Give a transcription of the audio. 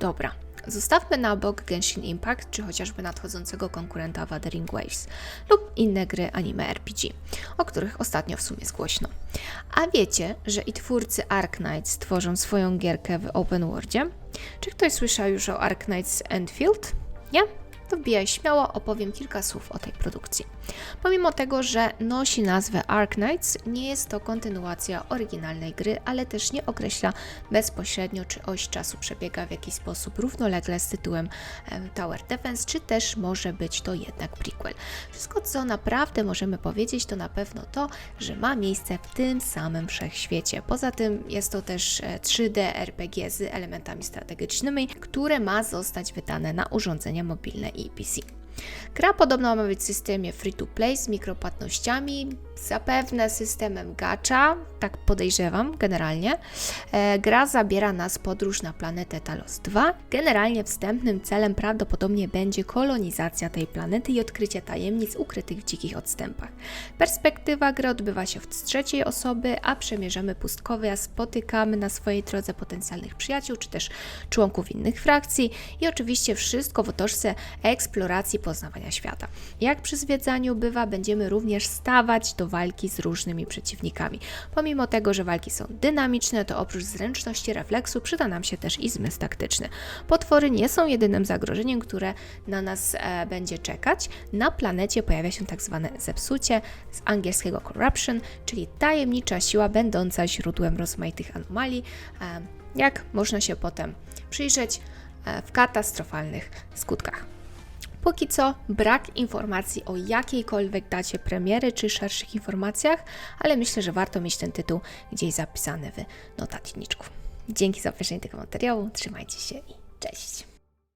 Dobra, zostawmy na bok Genshin Impact, czy chociażby nadchodzącego konkurenta Wuthering Waves lub inne gry anime RPG, o których ostatnio w sumie jest głośno. A wiecie, że i twórcy Arknights stworzą swoją gierkę w open worldzie? Czy ktoś słyszał już o Arknights Enfield? Nie? To wbijaj śmiało, opowiem kilka słów o tej produkcji. Pomimo tego, że nosi nazwę Arknights, nie jest to kontynuacja oryginalnej gry, ale też nie określa bezpośrednio, czy oś czasu przebiega w jakiś sposób równolegle z tytułem em, Tower Defense, czy też może być to jednak prequel. Wszystko, co naprawdę możemy powiedzieć, to na pewno to, że ma miejsce w tym samym wszechświecie. Poza tym jest to też e, 3D RPG z elementami strategicznymi, które ma zostać wydane na urządzenia mobilne i PC. Gra podobno ma być w systemie free-to-play z mikropłatnościami, zapewne systemem gacha, tak podejrzewam generalnie. E, gra zabiera nas w podróż na planetę Talos 2. Generalnie wstępnym celem prawdopodobnie będzie kolonizacja tej planety i odkrycie tajemnic ukrytych w dzikich odstępach. Perspektywa gry odbywa się z trzeciej osoby, a przemierzamy pustkowie, a spotykamy na swojej drodze potencjalnych przyjaciół, czy też członków innych frakcji i oczywiście wszystko w otoczce eksploracji poznawania świata. Jak przy zwiedzaniu bywa, będziemy również stawać do walki z różnymi przeciwnikami. Pomimo tego, że walki są dynamiczne, to oprócz zręczności refleksu przyda nam się też i zmysł taktyczny. Potwory nie są jedynym zagrożeniem, które na nas e, będzie czekać. Na planecie pojawia się tak zwane zepsucie, z angielskiego corruption, czyli tajemnicza siła będąca źródłem rozmaitych anomalii, e, jak można się potem przyjrzeć e, w katastrofalnych skutkach. Póki co brak informacji o jakiejkolwiek dacie premiery czy szerszych informacjach, ale myślę, że warto mieć ten tytuł gdzieś zapisany w notatniczku. Dzięki za obejrzenie tego materiału, trzymajcie się i cześć!